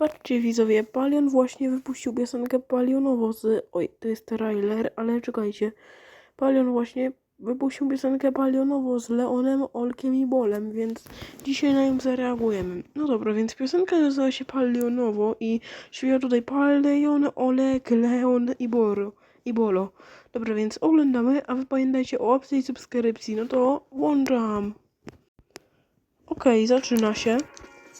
Patrzcie widzowie, Palion właśnie wypuścił piosenkę Palionowo z... Oj, to jest trailer, ale czekajcie. Palion właśnie wypuścił piosenkę Palionowo z Leonem, Olkiem i Bolem, więc dzisiaj na nią zareagujemy. No dobra, więc piosenka nazywa się Palionowo i śpiewa tutaj Palion, Olek, Leon i Boro. I Bolo. Dobra, więc oglądamy, a wy pamiętajcie o łapce i subskrypcji. No to włączam. Okej, zaczyna się.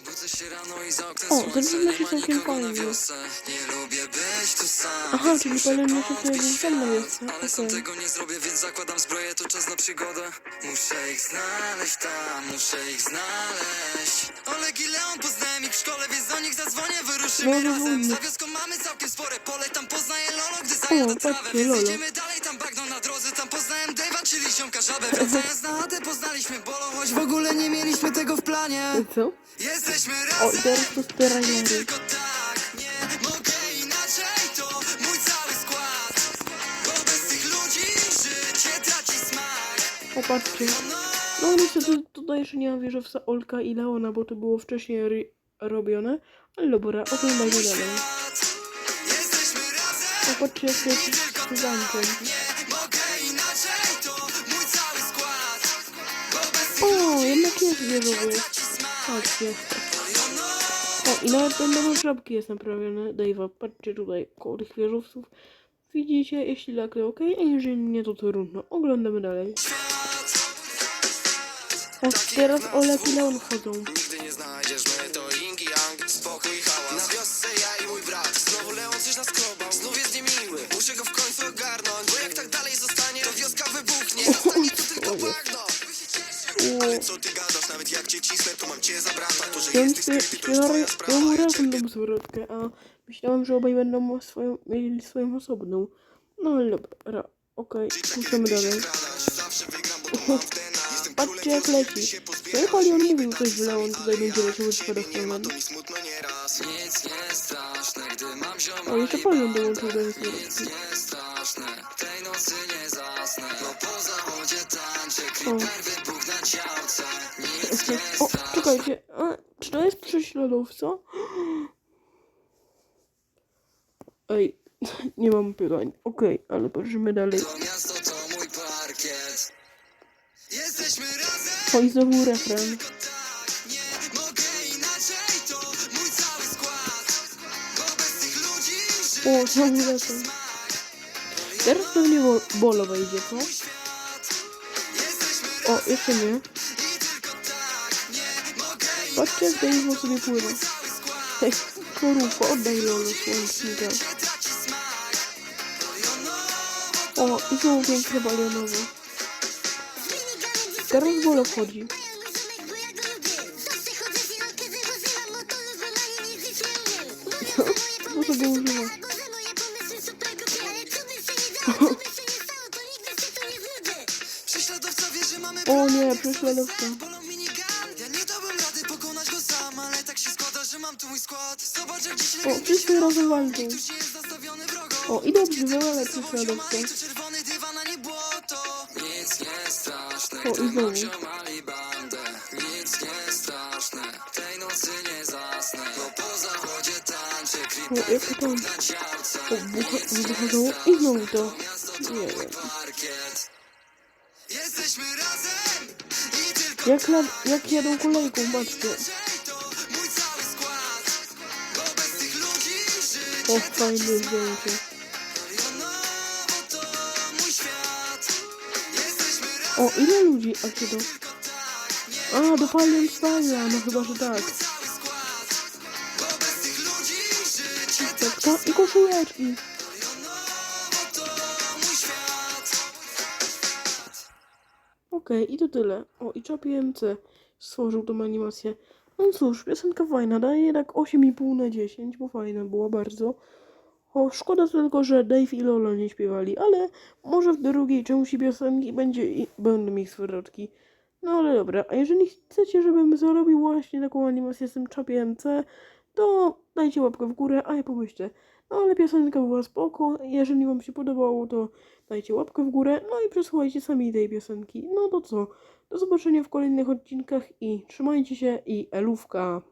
Budzę się rano i za oknem O, nie się ma całkiem nikogo na fajnie. wiosce Nie lubię być tu sam, Aha, czyli musi podbić powiedzieć ze mną jest, Ale sam okej. tego nie zrobię, więc zakładam zbroję, to czas na przygodę Muszę ich znaleźć tam, muszę ich znaleźć Oleg i Leon poznałem ich w szkole, więc do nich zadzwonię, wyruszymy No, no, razem no. Za wioską mamy całkiem spore pole, tam poznaję Lolo, gdy zajadę trawę patrzcie, Więc Lolo. dalej, tam bagno na drodze, tam poznałem Dave'a, czyli ziomka żabę Wracając na chatę poznaliśmy Bolo, choć w ogóle nie mieliśmy tego w planie Co? Jesteśmy O, i razem teraz to jest trailery. tylko tak, nie mogę inaczej, to mój cały skład Bo bez tych ludzi życie traci smak Popatrzcie. No niestety tutaj jeszcze nie ma wieżowca Olka i Leona, bo to było wcześniej ry- robione. Ale dobra, oglądajmy dalej. Świat, Jesteśmy razem, Popatrzcie jak to jest z. O, jednak jest traci smak Patrzcie. O, i nawet ten nowe żabki jest naprawione. Dave'a, patrzcie tutaj koło tych wieżowców. Widzicie, jeśli to ok, a jeżeli nie to trudno. Oglądamy dalej. O, teraz Olek i Leon wchodzą. Nigdy nie znajdziesz mnie, to Ying i Yang, spokój Ja jesteś skryty, to już twoja sprawa mam tą zwrotkę, a myślałem, że obaj będą swoją, mieli swoją osobną. No ale dobra, okej, puszczamy dalej. Patrzcie jak leci. No i Palion mówił coś, że Leon tutaj będzie leciał z spadochronem. O, jeszcze Palion dołączył do tej zwrotki. nie straszne, tej nocy nie zasnę Bo po zachodzie tańczę, O. O, czekajcie, a, czy to jest prześladowca? Ej, nie mam pytań. Okej, ale patrzymy dalej. To miasto to i znowu refren. tak, O, znowu refren. Teraz pewnie bo Bolo wejdzie, co? O, jeszcze nie. Patrzcie, jak Dave sobie pływa. Hej, korówko, oddaj Lolo słonecznika. O, i znowu piękne balionowe. Teraz Bolo wchodzi. Co to go używa? Zobacz jak dzisiaj O, wszyscy razem walczą. O, i dobrze, wywalę prześladowcę. Nie nie O, i znowu. nie nie O, jak to tam? O, bucha, wybuchało i znowu to. Nie wiem. Jesteśmy razem i tylko Jak, la, jak jadą kolejką, patrzcie. O, fajne zdjęcie. O, ile ludzi? A to? A, do Palion Styla, no chyba, że tak. życie Czapka i koszuleczki. Okej, i to tyle. O, i MC stworzył tą animację. No cóż, piosenka fajna, daje jednak 8,5 na 10, bo fajna była bardzo. O, szkoda tylko, że Dave i Lolo nie śpiewali, ale może w drugiej części piosenki będzie i będą ich zwrotki. No ale dobra, a jeżeli chcecie, żebym zrobił właśnie taką animację z tym Czapi MC, to dajcie łapkę w górę, a ja pomyślę. No ale piosenka była spoko, jeżeli wam się podobało, to dajcie łapkę w górę, no i przesłuchajcie sami tej piosenki. No to co, do zobaczenia w kolejnych odcinkach i trzymajcie się i elówka.